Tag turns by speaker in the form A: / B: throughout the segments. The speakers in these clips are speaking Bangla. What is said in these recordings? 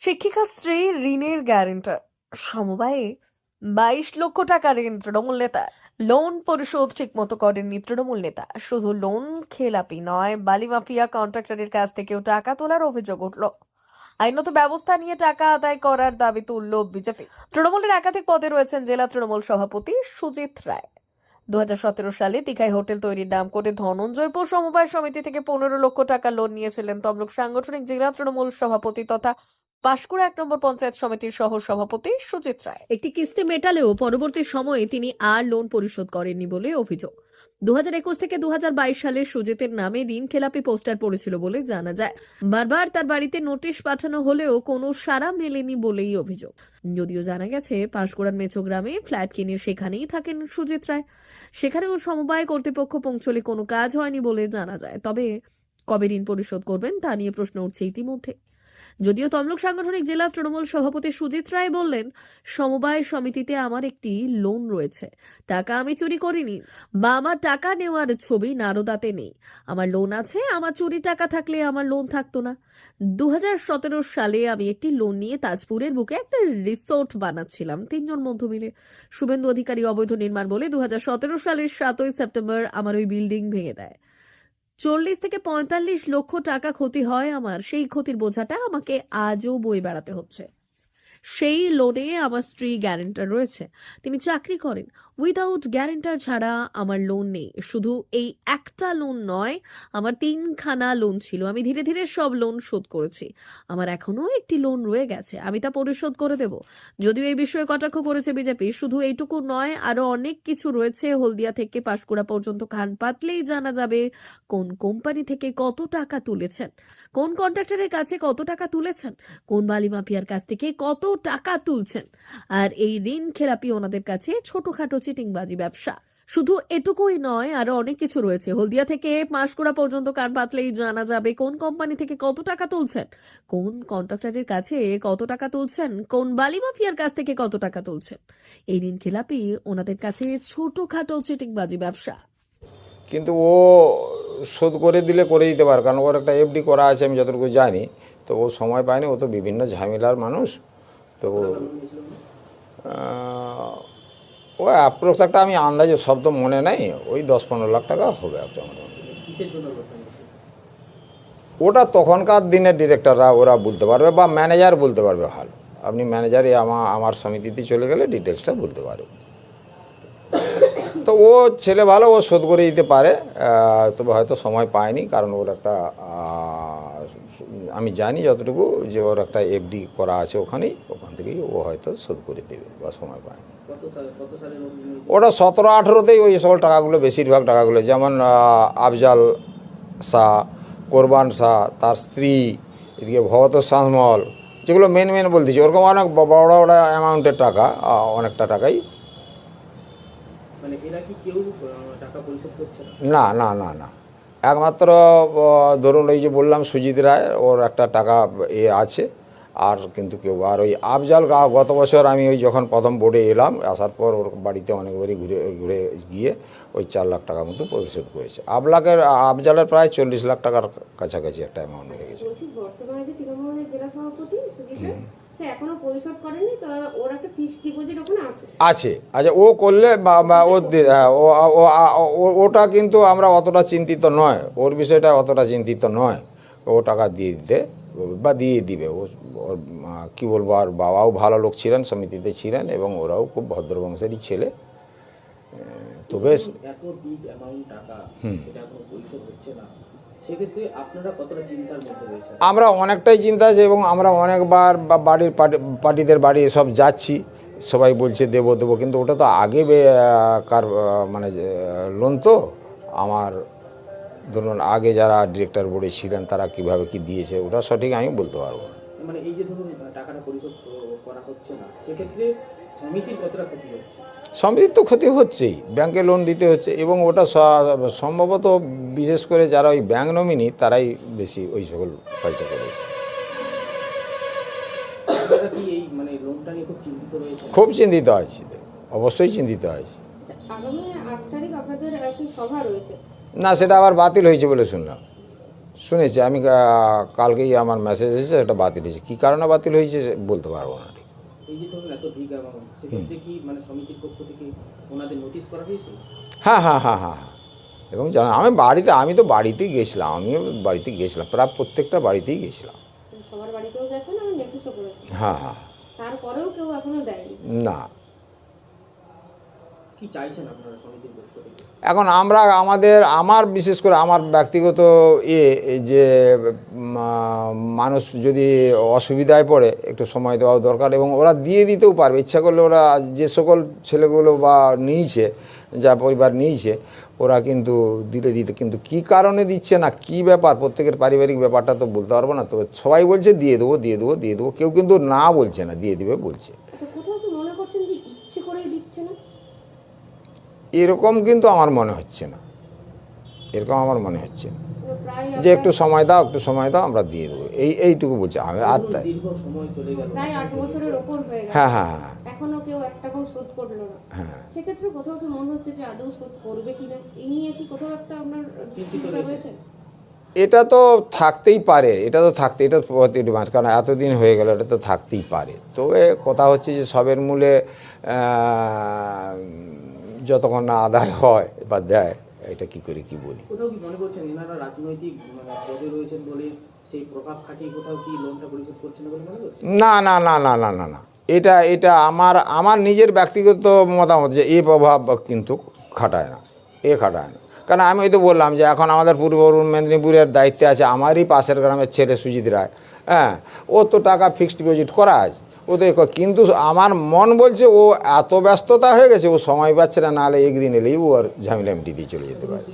A: শিক্ষিকা স্ত্রী ঋণের গ্যারেন্টার সমবায়ে বাইশ লক্ষ টাকা ঋণ তৃণমূল নেতা। লোন পরিশোধ ঠিকমতো করেননি তৃণমূল নেতা। শুধু লোন খেলাপি নয়, বালি মাফিয়া কন্ট্রাক্টরের কাছ থেকেও টাকা তোলার অভিযোগ উঠল। আইনত ব্যবস্থা নিয়ে টাকা আদায় করার দাবি তুলল বিজেপি। তৃণমূলের একাধিক পদে রয়েছেন জেলা তৃণমূল সভাপতি সুজিত রায়। দু হাজার সতেরো সালে দীঘায় হোটেল তৈরির নাম করে ধনঞ্জয়পুর সমবায় সমিতি থেকে পনেরো লক্ষ টাকা লোন নিয়েছিলেন তমলুক সাংগঠনিক জেলা তৃণমূল সভাপতি তথা পাঁশকুড়া এক নম্বর পঞ্চায়েত সমিতির সহ সভাপতি সুজিত রায়। একটি কিস্তি মেটালেও পরবর্তী সময়ে তিনি আর লোন পরিশোধ করেননি বলে অভিযোগ। দুহাজার একুশ থেকে দু সালে সুজিতের নামে ঋণ খেলাপি পোস্টার পড়েছিল বলে জানা যায়। বারবার তার বাড়িতে নোটিশ পাঠানো হলেও কোনো সাড়া মেলেনি বলেই অভিযোগ। যদিও জানা গেছে, পাঁশকুড়ার মেচো গ্রামে ফ্ল্যাট কিনে সেখানেই থাকেন সুজিত রায়। সেখানেও সমবায় কর্তৃপক্ষ পৌঁছলে কোনো কাজ হয়নি বলে জানা যায়। তবে কবে ঋণ পরিশোধ করবেন তা নিয়ে প্রশ্ন উঠছে ইতিমধ্যে। যদিও তমলুক সাংগঠনিক জেলা তৃণমূল সভাপতি সুজিত রায় বললেন, সমবায় সমিতিতে আমার একটি লোন রয়েছে, টাকা আমি চুরি করিনি, বা আমার টাকা নেওয়ার ছবি নারদাতে নেই। আমার লোন আছে, আমার চুরি টাকা থাকলে আমার লোন থাকতো না। দু হাজার সতেরো সালে আমি একটি লোন নিয়ে তাজপুরের বুকে একটা রিসোর্ট বানাচ্ছিলাম, তিনজন মধ্য মিলে। শুভেন্দু অধিকারী অবৈধ নির্মাণ বলে দু হাজার সতেরো সালের সাতই সেপ্টেম্বর আমার ওই বিল্ডিং ভেঙে দেয়। চল্লিশ থেকে পঁয়তাল্লিশ লক্ষ টাকা ক্ষতি হয় আমার। সেই ক্ষতির বোঝাটা আমাকে আজও বই বেড়াতে হচ্ছে। সেই লোনে আমার স্ত্রী গ্যারেন্টার রয়েছে। তিনি চাকরি করেন। উইদাউট গ্যারেন্টার ছাড়া আমার লোন নেই। শুধু এই একটা লোন নয়, আমার তিনখানা লোন ছিল। আমি ধীরে ধীরে সব লোন শোধ করেছি। আমার এখনও একটি লোন রয়ে গেছে। আমি তা পরিশোধ করে দেব। যদিও এই বিষয়ে কটাক্ষ করেছে বিজেপি, শুধু এইটুকু নয় আরও অনেক কিছু রয়েছে হলদিয়া থেকে পাঁশকুড়া পর্যন্ত খান পাতলেই জানা যাবে কোন কোম্পানি থেকে কত টাকা তুলেছেন। কোন কন্ট্রাক্টরের কাছে কত টাকা তুলেছেন। কোন বালি মাফিয়ার কাছ থেকে কত টাকা তুলছেন। আর এই ঋণ খেলাপি ওনাদের কাছে ছোটখাটো চিটিংবাজি ব্যবসা। শুধু এটুকুই নয়, আরও অনেক কিছু রয়েছে। হলদিয়া থেকে পাঁশকুড়া পর্যন্ত কান পাতলেই জানা যাবে কোন কোম্পানি থেকে কত টাকা তুলছেন, কোন কন্ট্রাক্টরের কাছে কত টাকা তুলছেন, কোন বালি মাফিয়ার কাছ থেকে কত টাকা তুলছেন। এই ঋণ খেলাপি ওনাদের কাছে ছোটখাটো চিটিংবাজি ব্যবসা।
B: কিন্তু ও শোধ করে দিলে করে দিতে পারে, কারণ ওর একটা এফডি করা আছে, আমি যতটুকু জানি। তো ও সময় পায়নি, ও তো বিভিন্ন ঝামেলার মানুষ। তো ও- অ্যাপ্রক্স একটা আমি আন্দাজে তো মনে নেই ওই দশ পনেরো লাখ টাকা হবে একটা ওটা তখনকার দিনের ডিরেক্টররা ওরা বলতে পারবে বা ম্যানেজার বলতে পারবে ভালো আপনি ম্যানেজারই আমার আমার সমিতিতে চলে গেলে ডিটেলসটা বলতে পারবে। তো ও ছেলে ভালো ও শোধ করে দিতে পারে তবে হয়তো সময় পায়নি কারণ ওর একটা আমি জানি যতটুকু যে ওর একটা এফডি করা আছে ওখানেই ওখান থেকেই ও হয়তো শোধ করে দেবে বা সময়
C: নিয়েছিল?
B: ওটা সতেরো আঠেরোতেই ওই সকল টাকাগুলো বেশিরভাগ টাকাগুলো যেমন আফজাল শাহ কোরবান শাহ তার স্ত্রী এদিকে ভগত সামল যেগুলো মেন মেন বলতেছি ওরকম অনেক বড় বড় অ্যামাউন্টের টাকা অনেকটা টাকাই।
C: মানে না
B: না না না। একমাত্র ধরুন ওই যে বললাম সুজিত রায় ওর একটা টাকা এ আছে। আর কিন্তু কেউ আর ওই আফজাল গত বছর আমি ওই যখন প্রথম বোর্ডে এলাম আসার পর ওর বাড়িতে অনেকবারই ঘুরে ঘুরে গিয়ে ওই চার লাখ টাকা মতো পরিশোধ করেছে। আবলাকের আফজালের প্রায় চল্লিশ লাখ টাকার কাছাকাছি একটা অ্যামাউন্ট হয়ে গেছে।
D: এখনও পরিশোধ করেনি তো ওর একটা ফিক্সড ডিপোজিট ওখানে আছে।
B: আছে। আচ্ছা ও করলে বা ও হ্যাঁ, ও ওটা কিন্তু আমরা অতটা চিন্তিত নয়। ওর বিষয়টা অতটা চিন্তিত নয়। ও টাকা দিয়ে দিতে বা দিয়ে দিবে। ও ওর কি বলব আর বাবাও ভালো লোক ছিলেন সমিতিতে ছিলেন এবং ওরাও খুব ভদ্র বংশেরই ছেলে। তো বেশ।
C: এত বিগ অ্যামাউন্ট টাকা সেটা এখনও পরিশোধ হচ্ছে না। সেক্ষেত্রে আপনারা কতটা চিন্তার মধ্যে রয়েছে
B: আমরা অনেকটাই চিন্তা আছে এবং আমরা অনেকবার বা বাড়ির পার্টি- পার্টিদের বাড়ি সব যাচ্ছি সবাই বলছে দেবো দেবো কিন্তু ওটা তো আগে কার মানে লোন তো? আমার ধরুন আগে যারা ডিরেক্টর বোর্ডে ছিলেন তারা কীভাবে কি দিয়েছে ওটা সঠিক আমি বলতে পারব না।
C: মানে এই যে ধরুন টাকাটা পরিশোধ করা হচ্ছে না সেক্ষেত্রে সমিতির কতটা ক্ষতি হচ্ছে?
B: সমিতির তো ক্ষতি হচ্ছেই ব্যাংকে লোন দিতে হচ্ছে এবং ওটা সম্ভবত বিশেষ করে যারা ওই ব্যাংক নমিনি তারাই বেশি ওই সকল কাজটা করেছে
C: মানে লোনটা নিয়ে খুব চিন্তিত রয়েছে
B: খুব আছি অবশ্যই চিন্তিত আছি।
D: আচ্ছা, আগামী আট তারিখ আপনাদের একটি সভা রয়েছে।
B: না সেটা আবার বাতিল হয়েছে বলে শুনলাম। শুনেছি আমি কালকেই আমার মেসেজ এসেছে সেটা বাতিল হয়েছে। কী কারণে বাতিল হয়েছে সে বলতে পারব না।
C: এই যে ধরুন এত ভিগ অ্যামাউন্ট সেক্ষেত্রে কি মানে সমিতির পক্ষ থেকে ওনাদের নোটিশ করা হয়েছিল
B: হ্যাঁ হ্যাঁ হ্যাঁ হ্যাঁ হ্যাঁ। এবং জানা আমি বাড়িতে আমি তো বাড়িতেই গেছিলাম আমিও বাড়িতে গেছিলাম প্রায় প্রত্যেকটা বাড়িতেই গেছিলাম।
D: সবার বাড়িতেও গেছেন আর নেকুশও করেছেন
B: হ্যাঁ হ্যাঁ।
D: তারপরেও কেউ এখনও দেয়নি?
B: না।
C: কি চাইছেন আপনারা সমিতির
B: এখন আমরা আমাদের, আমার বিশেষ করে আমার ব্যক্তিগত এই যে মানুষ যদি অসুবিধায় পড়ে, একটু সময় দেওয়া দরকার এবং ওরা দিয়ে দিতেও পারবে। ইচ্ছা করলে ওরা যে সকল ছেলেগুলো বা নিয়েছে, যা পরিবার নিয়েছে, ওরা কিন্তু দিলে দিতে, কিন্তু কি কারণে দিচ্ছে না, কি ব্যাপার, প্রত্যেকের পারিবারিক ব্যাপারটা তো বলতে পারব না তো সবাই বলছে, দিয়ে দেবো দিয়ে দেবো দিয়ে দেবো, কেউ কিন্তু না বলছে না, দিয়ে দিবে বলছে
D: তো কোথাও কি মনে করছেন যে ইচ্ছে করেই দিচ্ছে না
B: এরকম কিন্তু আমার মনে হচ্ছে না। এরকম আমার মনে হচ্ছে না। যে একটু সময় দাও একটু সময় দাও আমরা দিয়ে দেবো। এই এইটুকু বলছি। আমি আর তাই
D: হয়ে গেছে
B: হ্যাঁ হ্যাঁ হ্যাঁ।
D: এখনও কেউ এক টাকাও শোধ করল না।
B: হ্যাঁ।
D: সেক্ষেত্রে কোথাও কি মনে হচ্ছে যে আদৌ শোধ করবে কিনা? এই নিয়ে কি কোথাও একটা আপনার
C: চিন্তিত
D: চিন্তা
C: রয়েছে।
D: রয়েছে?
B: এটা তো থাকতেই পারে। এটা তো থাকতে এটা প্রতিটি মাস কারণ এতদিন হয়ে গেল এটা তো থাকতেই পারে। তবে কথা হচ্ছে যে সবের মূলে যতক্ষণ না আদায় হয় বা দেয় এটা কি করে কি বলি?
C: কোথাও কি মনে করছেন এনারা রাজনৈতিক পদে রয়েছেন বলে সেই প্রভাব খাটিয়ে কোথাও কি লোনটা পরিশোধ করছেন না বলে মনে করছেন?
B: না না না না না না না। এটা এটা আমার আমার নিজের ব্যক্তিগত মতামত যে এই প্রভাব কিন্তু খাটায় না এ খাটায় না। কারণ আমি ওই তো বললাম যে এখন আমাদের পূর্ব মেদিনীপুরের দায়িত্বে আছে আমারই পাশের গ্রামের ছেলে সুজিত রায় হ্যাঁ ও তো টাকা ফিক্সড ডিপোজিট করা আছে ও ক- কিন্তু আমার মন বলছে ও এত ব্যস্ততা হয়ে গেছে ও সময় পাচ্ছে না নাহলে একদিন এলেই ও আর ঝামেলা মিটি দিয়ে চলে যেতে পারে।
C: মানে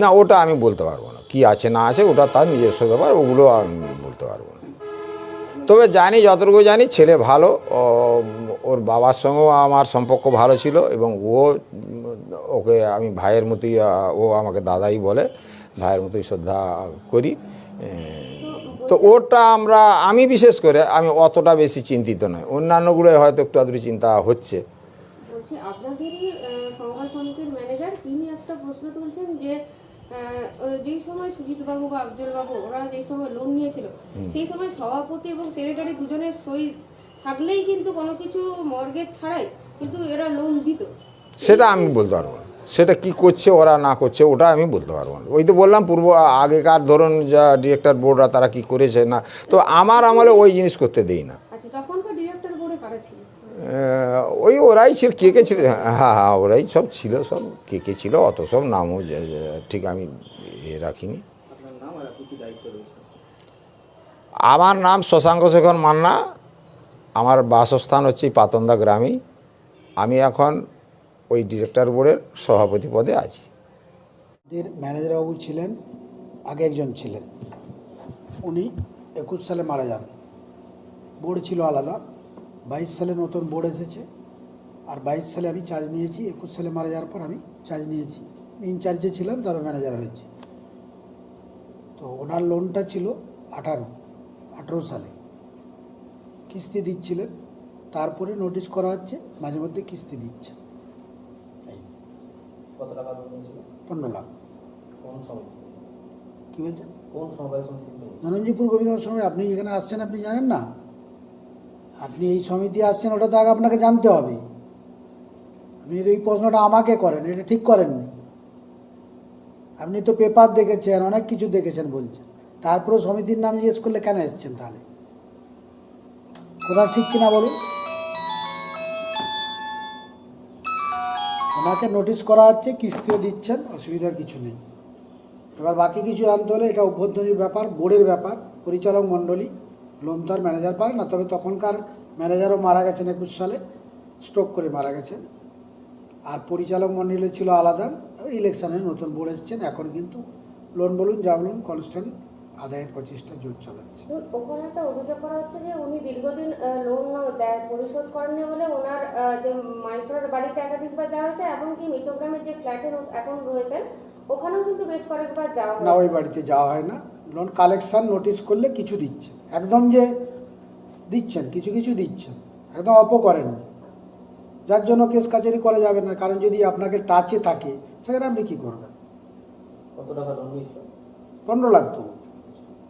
B: না ওটা আমি বলতে পারব না। কি আছে না আছে ওটা তার নিজস্ব ব্যাপার ওগুলো আমি বলতে পারব না। তবে জানি যতটুকু জানি ছেলে ভালো ও, ওর বাবার সঙ্গেও আমার সম্পর্ক ভালো ছিল এবং ও ওকে আমি ভাইয়ের মতোই ও আমাকে দাদাই বলে ভাইয়ের মতোই শ্রদ্ধা করি তো ওটা আমরা আমি বিশেষ করে আমি অতটা বেশি চিন্তিত নয় অন্যান্যগুলোয় হয়তো একটু আধটু চিন্তা হচ্ছে।
D: বলছি আপনাদেরই সংবাদ সমিতির ম্যানেজার তিনি একটা প্রশ্ন তুলছেন যে যেই সময় সুজিত বাবু বা আফজলবাবু ওরা যেই সময় লোন নিয়েছিল সেই সময় সভাপতি এবং সেক্রেটারি দুজনের সই থাকলেই কিন্তু কোনো কিছু মর্গেজ ছাড়াই কিন্তু এরা লোন দিত।
B: সেটা আমি বলতে পারব সেটা কি করছে ওরা না করছে ওটা আমি বলতে পারব না। ওই তো বললাম পূর্ব আগেকার ধরুন যা ডিরেক্টর বোর্ডরা তারা কি করেছে না। তো আমার আমলে ওই জিনিস করতে দেই না।
D: আচ্ছা তখনকার ডিরেক্টর বোর্ডে কারা ছিল?
B: আহ, ওই ওরাই ছিল কে কে ছিল? হ্যাঁ হ্যাঁ ওরাই সব ছিল সব কে কে ছিল অত সব নামও ঠিক আমি এ রাখিনি। আমার নাম শশাঙ্ক শেখর মান্না আমার বাসস্থান হচ্ছে এই পাতন্দা গ্রামেই আমি এখন ওই ডিরেক্টর বোর্ডের সভাপতি পদে আছি।
E: ম্যানেজারবাবু ছিলেন, আগে একজন ছিলেন। উনি একুশ সালে মারা যান। বোর্ড ছিল আলাদা। বাইশ সালে নতুন বোর্ড এসেছে। আর বাইশ সালে আমি চার্জ নিয়েছি। একুশ সালে মারা যাওয়ার পর আমি চার্জ নিয়েছি। ইনচার্জে ছিলাম, তারপর ম্যানেজার হয়েছি। তো ওনার লোনটা ছিল আঠারো আঠারো সালে। কিস্তি দিচ্ছিলেন। তারপরে নোটিশ করা হচ্ছে, মাঝে মধ্যে কিস্তি দিচ্ছেন।
C: কত টাকা লোন নিয়েছিল
E: পনেরো লাখ।
C: কোন সমিতি
E: কী বলছেন?
C: কোন সমবায় সমিতি
E: ধনঞ্জীপুর গোবিন্দর সময় আপনি যেখানে আসছেন আপনি জানেন না? আপনি এই সমিতি আসছেন ওটা তো আগে আপনাকে জানতে হবে। আপনি যদি এই প্রশ্নটা আমাকে করেন এটা ঠিক করেননি। আপনি তো পেপার দেখেছেন অনেক কিছু দেখেছেন বলছেন। তারপরেও সমিতির নাম জিজ্ঞেস করলে কেন এসছেন তাহলে? কোথাও ঠিক কিনা বলুন? ওনাকে নোটিশ করা হচ্ছে, কিস্তিও দিচ্ছেন, অসুবিধার কিছু নেই। এবার বাকি কিছু জানতে হলে এটা অভ্যন্তরীণ ব্যাপার, বোর্ডের ব্যাপার, পরিচালক মণ্ডলী লোন তো আর ম্যানেজার পারে না, তবে তখনকার ম্যানেজারও মারা গেছেন একুশ সালে স্ট্রোক করে মারা গেছেন। আর পরিচালক মণ্ডলী ছিল আলাদা ইলেকশানে নতুন বোর্ড এসছেন, এখন কিন্তু লোন বলুন, যা বলুন কনস্ট্যান্ট আদায়ের প্রচেষ্টা জোর চালাচ্ছে।
D: ওখানে একটা অভিযোগ করা হচ্ছে যে উনি দীর্ঘদিন লোন পরিশোধ করেননি বলে ওনার যে মাইসোরের বাড়িতে একাধিকবার যাওয়া হয়েছে এমনকি মিচোগ্রামের যে ফ্ল্যাটে এখন রয়েছেন ওখানেও কিন্তু বেশ কয়েকবার যাওয়া
E: না ওই বাড়িতে যাওয়া হয় না। লোন কালেকশন নোটিশ করলে কিছু দিচ্ছেন। একদম যে দিচ্ছেন কিছু কিছু দিচ্ছেন। একদম অপ করেন। যার জন্য কেস কাচারি করা যাবে না। কারণ যদি আপনাকে টাচে থাকে সেখানে আপনি কী করবেন?
C: কত টাকা লোন
E: পনেরো লাখ তো
C: কত টাকা এখন পর্যন্ত পরিশোধ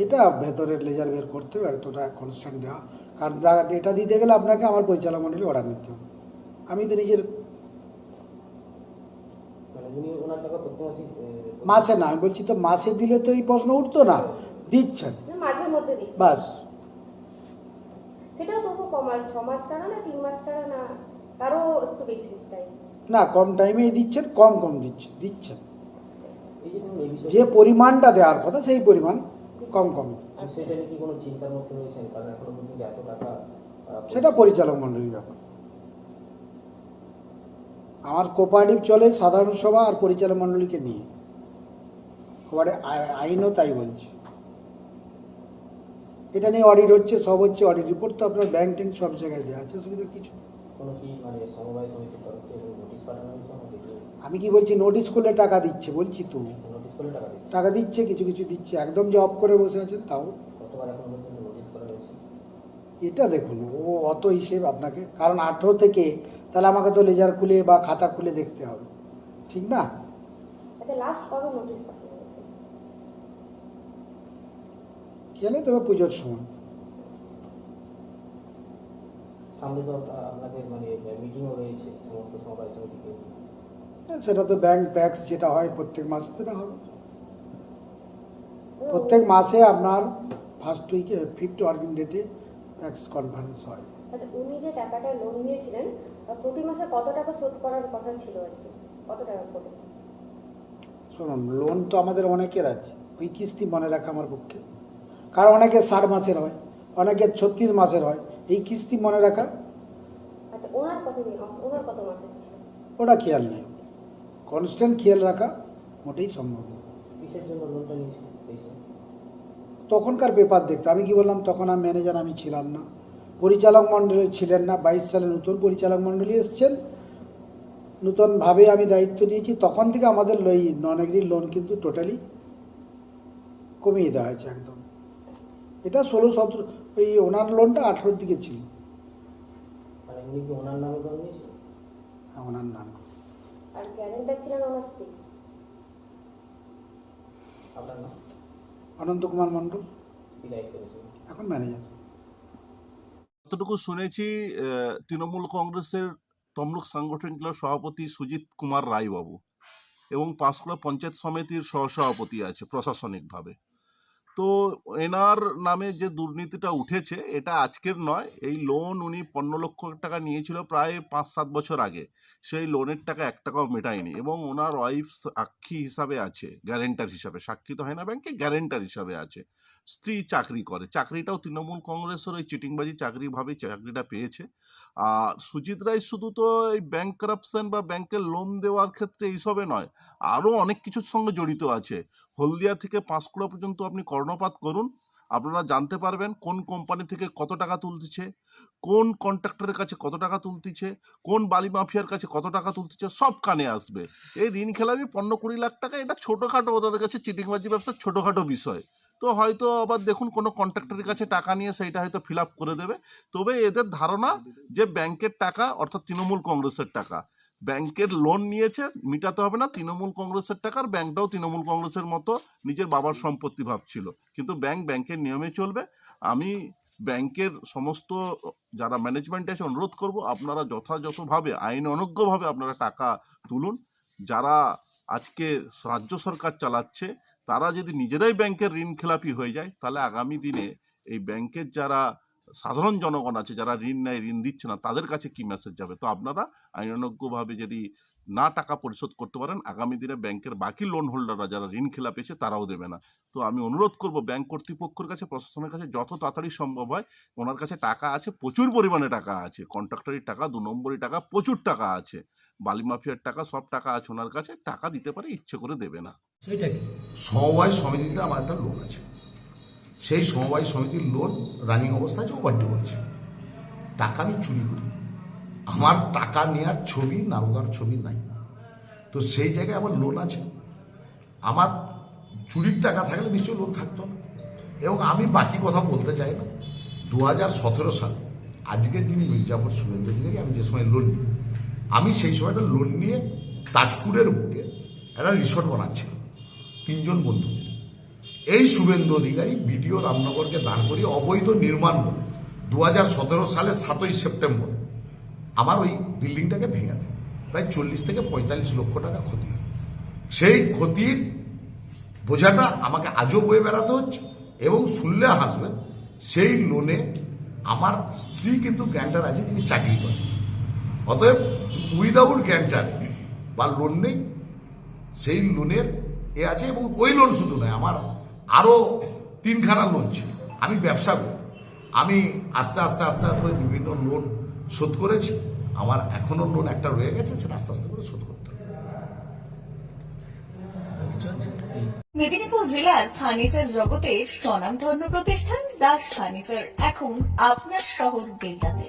E: এটা ভেতরের লেজার বের করতে হবে এতটা কনস্ট্যান্ট দেওয়া। কারণ এটা দিতে গেলে আপনাকে আমার পরিচালক মন্ডলী অর্ডার নিতে হবে। আমি তো নিজের
C: মানে মাসে
E: না আমি বলছি তো মাসে দিলে তো এই প্রশ্ন উঠতো না। দিচ্ছেন। বাস।
D: কম না তিন মাস ছাড়া না তারও একটু বেশি টাইম
E: না কম টাইমেই দিচ্ছেন কম কম দিচ্ছেন দিচ্ছেন।
C: যে
E: পরিমাণটা দেওয়ার কথা সেই পরিমাণ কম কম।
C: সেটা
E: পরিচালক মন্ডলীর ব্যাপার। আমার কোপারেটিভ চলে সাধারণ সভা আর পরিচালক মন্ডলীকে নিয়ে। আইনও তাই বলছে। এটা নিয়ে অডিট হচ্ছে সব হচ্ছে অডিট রিপোর্ট তো আপনার ব্যাংক ট্যাঙ্ক সব জায়গায় দেওয়া আছে অসুবিধা কিছু
C: কোনো কি মানে সমবায় সমিতির তরফ থেকে নোটিশ পাঠানো হয়েছে?
E: আমি কি বলছি নোটিশ করলে টাকা দিচ্ছে বলছি তো।
C: টাকা দিচ্ছে।
E: কিছু কিছু দিচ্ছে একদম যে অফ করে বসে আছেন তাও। এটা দেখুন ও অত হিসেব আপনাকে কারণ আঠেরো থেকে তাহলে আমাকে তো লেজার খুলে বা খাতা খুলে দেখতে হবে ঠিক না?
D: আচ্ছা
E: খেলে তবে পুজোর সময়।
C: সামনে তো আপনাদের মানে মিটিংও রয়েছে সমস্ত সমবায় সমিতিকে
E: হ্যাঁ, সেটা তো ব্যাংক ট্যাক্স যেটা হয় প্রত্যেক মাসে সেটা হবে। প্রত্যেক মাসে আপনার ফার্স্ট উইকে ফিফথ ওয়ার্কিং ডেতে ট্যাক্স কনফারেন্স হয়।
D: আচ্ছা উনি যে টাকাটা লোন নিয়েছিলেন প্রতি মাসে কত টাকা শোধ করার কথা ছিল আর কি? কত টাকা করে?
E: শুনুন লোন তো আমাদের অনেকের আছে ওই কিস্তি মনে রাখা আমার পক্ষে। কারণ অনেকের ষাট মাসের হয় অনেকের ছত্রিশ মাসের হয় এই কিস্তি মনে রাখা
D: আচ্ছা
E: ওটা খেয়াল নেই। কনস্ট্যান্ট খেয়াল রাখা মোটেই সম্ভব তখনকার পেপার দেখতে। আমি কি বললাম তখন আমি ম্যানেজার আমি ছিলাম না। পরিচালক মণ্ডলী ছিলেন না বাইশ সালে নতুন পরিচালক মণ্ডলী এসছেন। নূতনভাবে আমি দায়িত্ব নিয়েছি। তখন থেকে আমাদের এই নন এগ্রির লোন কিন্তু টোটালি কমিয়ে দেওয়া হয়েছে একদম। এটা ষোলো সতেরো ওই ওনার লোনটা আঠেরোর দিকে ছিল।
C: মানে কি ওনার নামে।
D: আর গ্যারেন্টার ছিলেন ওনার স্ত্রী
C: আপনার নাম?
E: অনন্ত কুমার মণ্ডল। এখন ম্যানেজার।
F: যতটুকু শুনেছি আহ, তৃণমূল কংগ্রেসের তমলুক সাংগঠনিক ক্লাব সভাপতি সুজিত কুমার রায়বাবু এবং পাঁশকুড়া পঞ্চায়েত সমিতির সহসভাপতি আছে প্রশাসনিকভাবে। তো এনার নামে যে দুর্নীতিটা উঠেছে, এটা আজকের নয়। এই লোন উনি পনেরো লক্ষ টাকা নিয়েছিল প্রায় পাঁচ সাত বছর আগে। সেই লোনের টাকা এক টাকাও মেটায়নি এবং ওনার ওয়াইফ সাক্ষী হিসাবে আছে গ্যারেন্টার হিসাবে। সাক্ষী তো হয় না ব্যাংকে গ্যারেন্টার হিসাবে আছে। স্ত্রী চাকরি করে। চাকরিটাও তৃণমূল কংগ্রেসের ওই চিটিংবাজি চাকরিভাবে চাকরিটা পেয়েছে। আর সুজিত রায় শুধু তো এই ব্যাংক কারাপশন বা ব্যাংকের লোন দেওয়ার ক্ষেত্রে এইসবে নয় আরও অনেক কিছুর সঙ্গে জড়িত আছে। হলদিয়া থেকে পাঁশকুড়া পর্যন্ত আপনি কর্ণপাত করুন, আপনারা জানতে পারবেন কোন কোম্পানি থেকে কত টাকা তুলতেছে, কোন কন্ট্রাক্টরের কাছে কত টাকা তুলতেছে, কোন বালি মাফিয়ার কাছে কত টাকা তুলতেছে, সব কানে আসবে। এই ঋণ খেলাবি পনেরো কুড়ি লাখ টাকা, এটা ছোটোখাটো ওদের কাছে চিটিংবাজি ব্যবসা ছোটোখাটো বিষয়। তো হয়তো আবার দেখুন কোনো কন্ট্রাক্টরের কাছে টাকা নিয়ে সেইটা হয়তো ফিল করে দেবে। তবে এদের ধারণা যে ব্যাংকের টাকা, অর্থাৎ তৃণমূল কংগ্রেসের টাকা, ব্যাংকের লোন নিয়েছে, মিটাতে হবে না, তৃণমূল কংগ্রেসের টাকা আর ব্যাংকটাও তৃণমূল কংগ্রেসের মতো নিজের বাবার সম্পত্তি ভাবছিল। কিন্তু ব্যাংক ব্যাংকের নিয়মে চলবে। আমি ব্যাংকের সমস্ত যারা ম্যানেজমেন্ট আছে অনুরোধ করব, আপনারা যথাযথভাবে, আইন অনজ্ঞভাবে আপনারা টাকা তুলুন। যারা আজকে রাজ্য সরকার চালাচ্ছে তারা যদি নিজেরাই ব্যাংকের ঋণ খেলাপি হয়ে যায়, তাহলে আগামী দিনে এই ব্যাংকের যারা সাধারণ জনগণ আছে, যারা ঋণ নেয়, ঋণ দিচ্ছে না, তাদের কাছে কি মেসেজ যাবে? তো আপনারা আইনানুজ্ঞভাবে যদি না টাকা পরিশোধ করতে পারেন, আগামী দিনে ব্যাংকের বাকি লোন হোল্ডাররা যারা ঋণ খেলাপি আছে, তারাও দেবে না। তো আমি অনুরোধ করব, ব্যাংক কর্তৃপক্ষের কাছে, প্রশাসনের কাছে যত তাড়াতাড়ি সম্ভব হয়, ওনার কাছে টাকা আছে, প্রচুর পরিমাণে টাকা আছে। কন্ট্রাক্টরের টাকা, দু নম্বরই টাকা, প্রচুর টাকা আছে। বালি মাফিয়ার টাকা সব টাকা আছে ওনার কাছে টাকা দিতে পারে ইচ্ছে করে দেবে না।
G: সেটা কি?
H: সমবায় সমিতিতে আমার একটা লোন আছে। সেই সমবায় সমিতির লোন রানিং অবস্থায় ওভারডিউ আছে টাকা আমি চুরি করি। আমার টাকা নেওয়ার ছবি নারদার ছবি নাই। তো সেই জায়গায় আমার লোন আছে। আমার চুরির টাকা থাকলে নিশ্চয়ই লোন থাকতো না। এবং আমি বাকি কথা বলতে চাই না। দু হাজার সতেরো সালে আজকে যিনি মির্জাপুর শুভেন্দু অধিকারী আমি যে সময় লোন নিই আমি সেই সময়টা লোন নিয়ে তাজপুরের বুকে একটা রিসোর্ট বানাচ্ছিল তিনজন বন্ধু এই শুভেন্দু অধিকারী বিডিও রামনগরকে দান করিয়ে অবৈধ নির্মাণ বলে দু সালের সাতই সেপ্টেম্বর আমার ওই বিল্ডিংটাকে ভেঙে দেয়। প্রায় চল্লিশ থেকে পঁয়তাল্লিশ লক্ষ টাকা ক্ষতি হয়। সেই ক্ষতির বোঝাটা আমাকে আজও বয়ে বেড়াতে হচ্ছে এবং শুনলে হাসবেন, সেই লোনে আমার স্ত্রী কিন্তু গ্র্যান্টার আছে তিনি চাকরি করেন। অতএব উইদাউট গ্র্যান্টার বা লোন নেই, সেই লোনের এ আছে এবং ওই লোন শুধু নয়, আমার আরও তিনখানা লোন ছিল। আমি ব্যবসা করি। আমি আস্তে আস্তে আস্তে করে বিভিন্ন লোন শোধ করেছি। আমার এখনও লোন একটা রয়ে গেছে, সেটা আস্তে আস্তে করে শোধ করতে
G: মেদিনীপুর জেলার ফার্নিচার জগতে স্বনামধন্য প্রতিষ্ঠান দাস ফার্নিচার। এখন আপনার শহর বেলদাতে